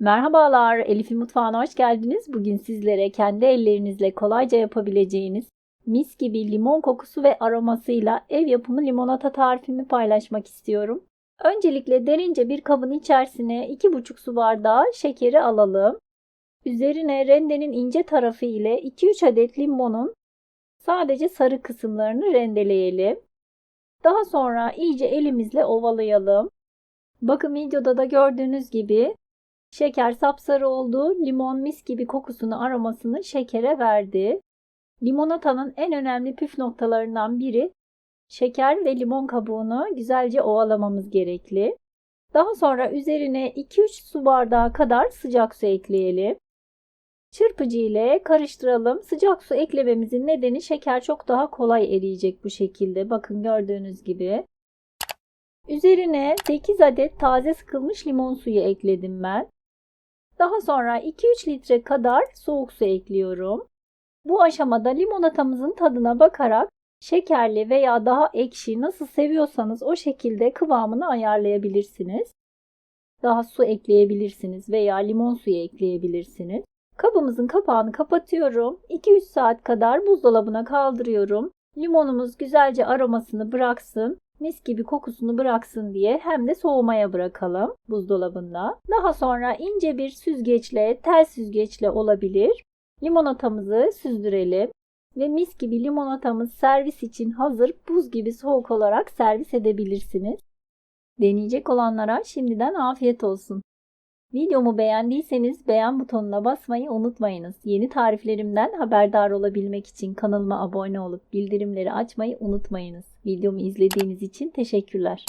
Merhabalar, Elif'in mutfağına hoş geldiniz. Bugün sizlere kendi ellerinizle kolayca yapabileceğiniz mis gibi limon kokusu ve aromasıyla ev yapımı limonata tarifimi paylaşmak istiyorum. Öncelikle derince bir kabın içerisine 2,5 su bardağı şekeri alalım. Üzerine rendenin ince tarafı ile 2-3 adet limonun sadece sarı kısımlarını rendeleyelim. Daha sonra iyice elimizle ovalayalım. Bakın videoda da gördüğünüz gibi Şeker sapsarı oldu. Limon mis gibi kokusunu, aromasını şekere verdi. Limonatanın en önemli püf noktalarından biri şeker ve limon kabuğunu güzelce ovalamamız gerekli. Daha sonra üzerine 2-3 su bardağı kadar sıcak su ekleyelim. Çırpıcı ile karıştıralım. Sıcak su eklememizin nedeni şeker çok daha kolay eriyecek bu şekilde. Bakın gördüğünüz gibi. Üzerine 8 adet taze sıkılmış limon suyu ekledim ben. Daha sonra 2-3 litre kadar soğuk su ekliyorum. Bu aşamada limonatamızın tadına bakarak şekerli veya daha ekşi nasıl seviyorsanız o şekilde kıvamını ayarlayabilirsiniz. Daha su ekleyebilirsiniz veya limon suyu ekleyebilirsiniz. Kabımızın kapağını kapatıyorum. 2-3 saat kadar buzdolabına kaldırıyorum. Limonumuz güzelce aromasını bıraksın mis gibi kokusunu bıraksın diye hem de soğumaya bırakalım buzdolabında. Daha sonra ince bir süzgeçle, tel süzgeçle olabilir. Limonatamızı süzdürelim ve mis gibi limonatamız servis için hazır buz gibi soğuk olarak servis edebilirsiniz. Deneyecek olanlara şimdiden afiyet olsun. Videomu beğendiyseniz beğen butonuna basmayı unutmayınız. Yeni tariflerimden haberdar olabilmek için kanalıma abone olup bildirimleri açmayı unutmayınız. Videomu izlediğiniz için teşekkürler.